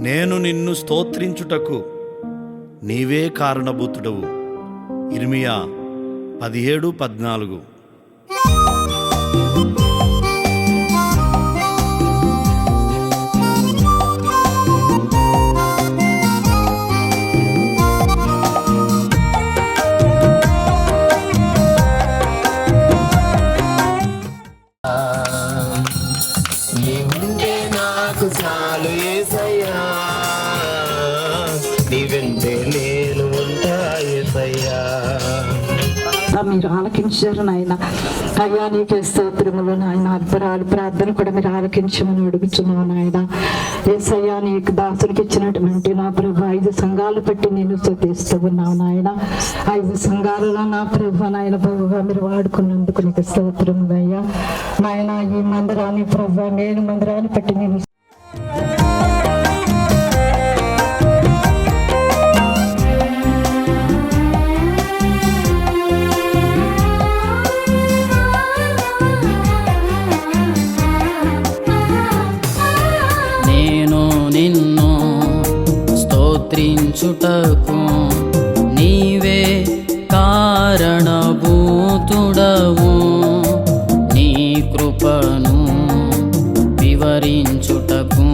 నేను నిన్ను స్తోత్రించుటకు నీవే కారణభూతుడవు. ఇర్మియా పదిహేడు పద్నాలుగు. మీరు ఆలకించారు నాయన. అయ్యా నీకే స్తోత్రములు నాయన. అద్భురాలు ప్రార్థన కూడా మీరు ఆలకించమని అడుగుతున్నావు నాయన. ఏసయ్యా నీకు దాసునికి ఇచ్చినటువంటి నా ప్రభు ఐదు సంఘాలు పెట్టి నేను స్థుతిస్తూ ఉన్నావు నాయన. ఐదు సంఘాలలో నా ప్రభు నాయన ప్రభుగా మీరు వాడుకున్నందుకు నీకు స్తోత్రములు అయ్యా. నాయన ఈ మందిరాన్ని ప్రభు నేను మందిరాన్ని పెట్టి నేను స్తోత్రించుటకు నీవే కారణభూతుడవు. నీ కృపను వివరించుటకు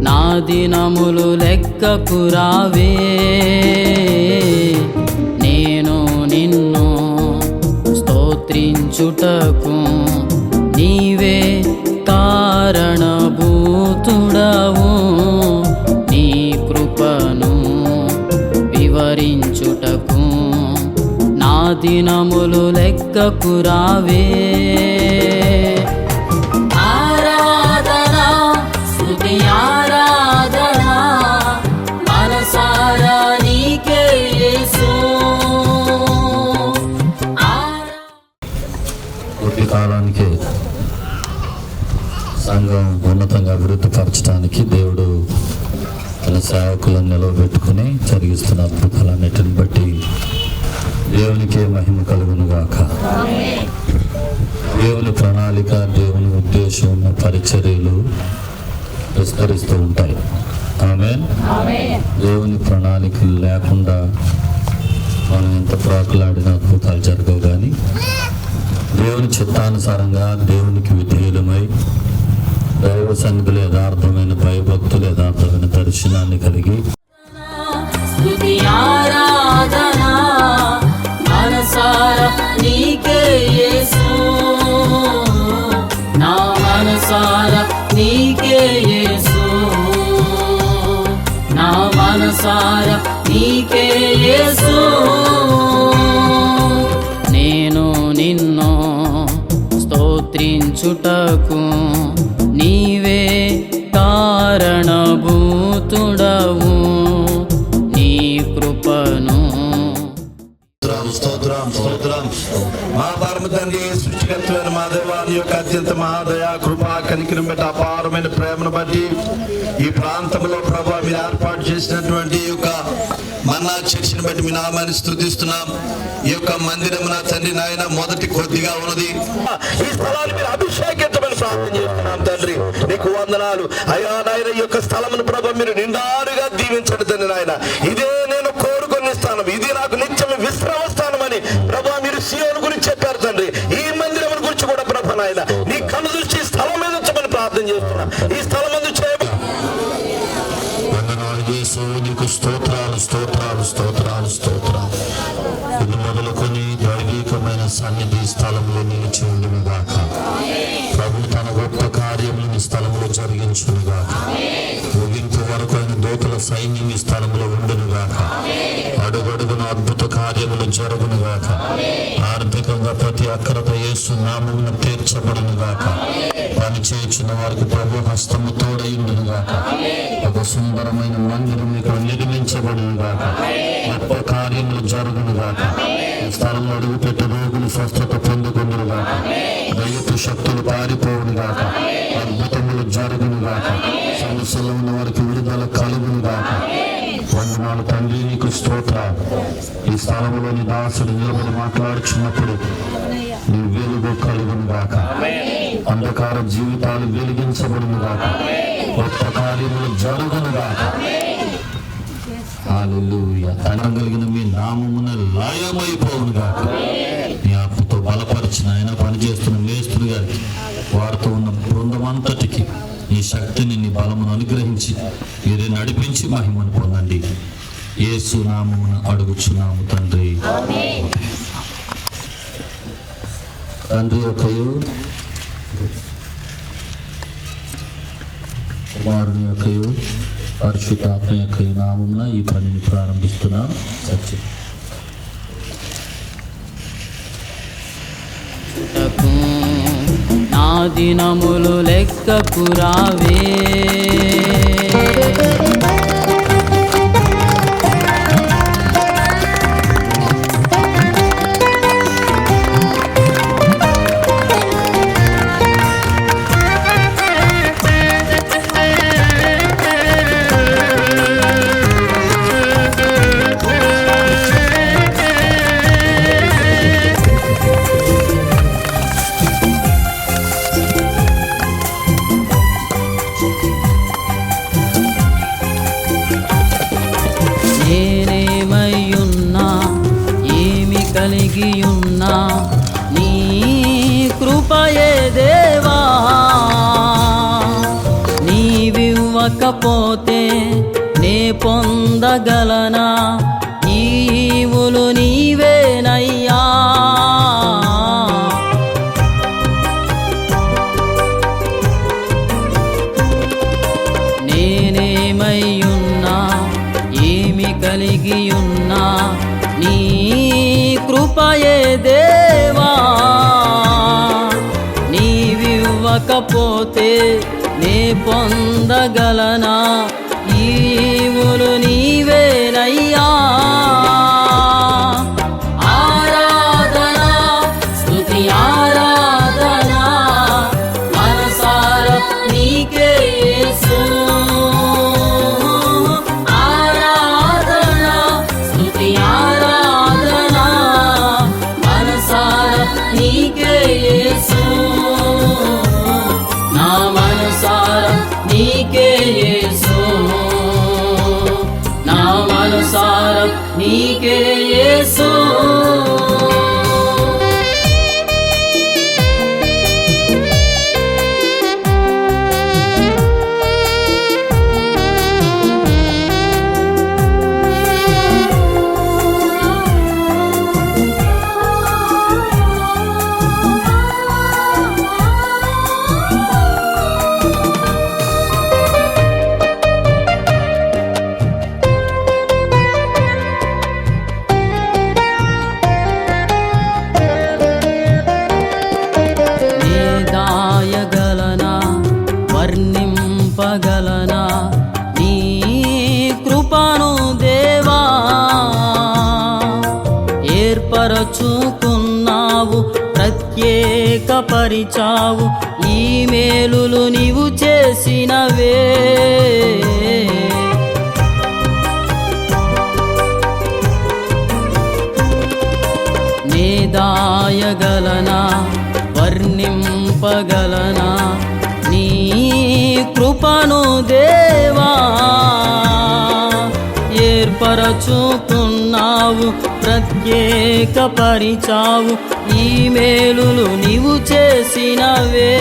నా దినములు లెక్కకు రావే. రావే స్తుతి మనసారా నీకే యేసు. కొద్ది కాలానికి సంఘం ఉన్నతంగా అభివృద్ధిపరచడానికి దేవుడు తన సేవకులను నిలవబెట్టుకుని జరిగిస్తున్న అద్భుతాలన్నిటిని మహిమ కలుగునుగాక. దేవుని ప్రణాళిక దేవుని ఉద్దేశం ఉన్న పరిచర్యలు విస్తరిస్తూ ఉంటాయి. ఆమె దేవుని ప్రణాళికలు లేకుండా మనం ఎంత ప్రాకులాడిన అద్భుతాలు జరగవు కానీ దేవుని చిత్తానుసారంగా దేవునికి విధేయులమై దైవ సంఘులు యథార్థమైన భయభక్తులు యథార్థమైన దర్శనాన్ని కలిగి యేసు నేను నిన్ను స్తోత్రించుటకు నీవే కారణభూతుడవు. నీ కృపను స్తోత్రం స్తోత్రం మా పరమ తండ్రి సృష్టికర్తమైన మా యొక్క అత్యంత మహాదయ కృప కనికరం బట్టి అపారమైన ప్రేమను బట్టి ఈ ప్రాంతంలో ప్రభావి మీరు ఏర్పాటు చేసినటువంటి యొక్క మన్నా చర్చిని బట్టి మీ నామాన్ని స్థుతిస్తున్నాం. ఈ యొక్క మందిరం నా తండ్రి నాయన మొదటి కొద్దిగా ఉన్నది. ఈ స్థలాన్ని మీరు అభిషేకించమని ప్రార్థన చేస్తున్నాం తండ్రి. నీకు వందనాలు. అయ్యా నాయన ఈ యొక్క స్థలమును ప్రభా మీరు నిండారుగా దీవించండి తండ్రి నాయన. ఇదే నేను కోరుకునే స్థానం. ఇది నాకు నిత్యం విశ్రమ స్థానం అని ప్రభా మీరు సీఎం గురించి చెప్పారు తండ్రి. ఈ మందిరం గురించి కూడా ప్రభ నాయన నీ కను దృష్టి స్థలం మీద ఉంచమని ప్రార్థన చేస్తున్నా. ఈ స్థలం Stood కార్యములు జరుగును గాక ఆర్థికంగా ప్రతి అక్కరత యేసు నామమును తీర్చబడును గాక పని చేయించిన వారికి ప్రభు హస్తము తోడైండును గాక ఒక సుందరమైన మందిరం ఇక్కడ నిర్మించబడును గాక గొప్ప కార్యములు జరుగును గాక స్థలంలో అడుగుపెట్టి రోగులు స్వస్థత పొందుకుందును గాక రైతు శక్తులు పారిపోవును గాక అద్భుతములు జరుగును గాక సమస్యలో ఉన్న వారికి విడుదల కలుగును గాక వందనాలు తండ్రి నీకు స్తోత్ర. ఈ స్థలంలోని దాసుడు నిలబడి మాట్లాడుచున్నప్పుడు నీ వెలుగు కలుగును గాక అంధకార జీవితాలు వెలిగించబడును గాక గొప్ప కార్యములు హల్లెలూయా. ధనం కలిగిన మీ నామమున లయమైపోవునుగా నీ యేసు నామమున అడుగుచున్నాము తండ్రి. తండ్రి యొక్కయు కుమారుని యొక్కయు పరిశుద్ధాత్మ యొక్క నామమున ఈ పనిని ప్రారంభిస్తున్నాం. సత్యం నా దినములు లెక్కకు రావే. కలిగి ఉన్నా నీ కృపయే దేవా. నీవివ్వకపోతే నే పొందగలనా? ఈవులు నీవే పొందగలనా మనసార నీకే యేసు ఏర్పరచుకున్నావు ప్రత్యేక పరిచావు ఈ మేలులు నీవు చేసినవే. నేదాయగలనా వర్ణింపగలనా నీ కృపను దేవా ఏర్పరచుకున్నావు ప్రత్యేక పరిచావు ఈ మేలులు నీవు చేసినవే.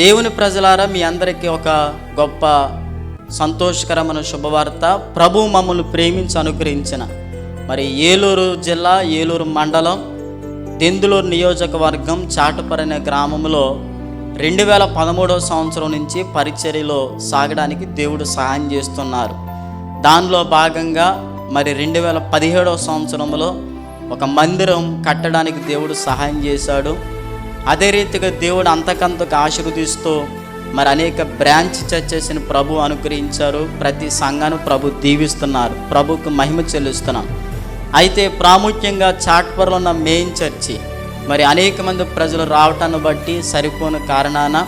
దేవుని ప్రజలారా మీ అందరికీ ఒక గొప్ప సంతోషకరమైన శుభవార్త. ప్రభు మమ్మల్ని ప్రేమించి అనుగ్రహించిన మరి ఏలూరు జిల్లా ఏలూరు మండలం దెందులూరు నియోజకవర్గం చాటపరనే గ్రామంలో రెండు వేల పదమూడవ సంవత్సరం నుంచి పరిచర్యలో సాగడానికి దేవుడు సహాయం చేస్తున్నారు. దానిలో భాగంగా మరి రెండు వేల పదిహేడవ సంవత్సరంలో ఒక మందిరం కట్టడానికి దేవుడు సహాయం చేశాడు. అదే రీతిగా దేవుడు అంతకంతకు ఆశీర్వదిస్తూ మరి అనేక బ్రాంచ్ చర్చెస్ని ప్రభు అనుగ్రహించారు. ప్రతి సంఘాన్ని ప్రభు దీవిస్తున్నారు. ప్రభుకు మహిమ చెల్లిస్తున్నాం. అయితే ప్రాముఖ్యంగా చాట్పర్లో ఉన్న మెయిన్ చర్చి మరి అనేక మంది ప్రజలు రావటాన్ని బట్టి సరిపోని కారణాన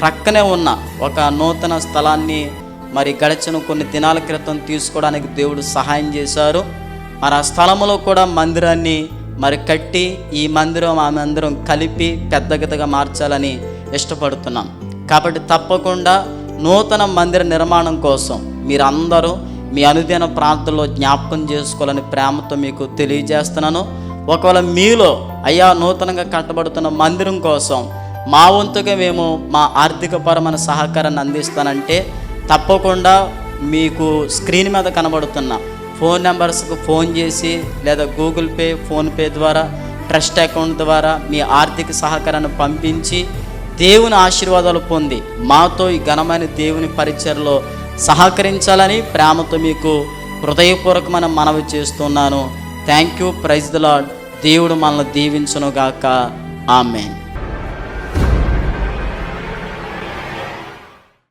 ప్రక్కనే ఉన్న ఒక నూతన స్థలాన్ని మరి గడిచిన కొన్ని దినాల క్రితం తీసుకోవడానికి దేవుడు సహాయం చేశారు. మరి ఆ స్థలంలో కూడా మందిరాన్ని మరి కట్టి ఈ మందిరం ఆ మందిరం కలిపి పెద్దగతగా మార్చాలని ఇష్టపడుతున్నాం. కాబట్టి తప్పకుండా నూతన మందిర నిర్మాణం కోసం మీరందరూ మీ అనుదిన ప్రాంతంలో జ్ఞాపకం చేసుకోవాలని ప్రేమతో మీకు తెలియజేస్తున్నాను. ఒకవేళ మీలో అయ్యా నూతనంగా కట్టబడుతున్న మందిరం కోసం మా వంతుగా మేము మా ఆర్థికపరమైన సహకారాన్ని అందిస్తానంటే తప్పకుండా మీకు స్క్రీన్ మీద కనబడుతున్న ఫోన్ నెంబర్స్కు ఫోన్ చేసి లేదా గూగుల్ పే ఫోన్పే ద్వారా ట్రస్ట్ అకౌంట్ ద్వారా మీ ఆర్థిక సహకారాన్ని పంపించి దేవుని ఆశీర్వాదాలు పొంది మాతో ఈ ఘనమైన దేవుని పరిచయలో సహకరించాలని ప్రేమతో మీకు హృదయపూర్వకమైన మనవి చేస్తున్నాను. Thank you praise the Lord దేవుడు మనల్ని దీవించునుగాక. ఆమెన్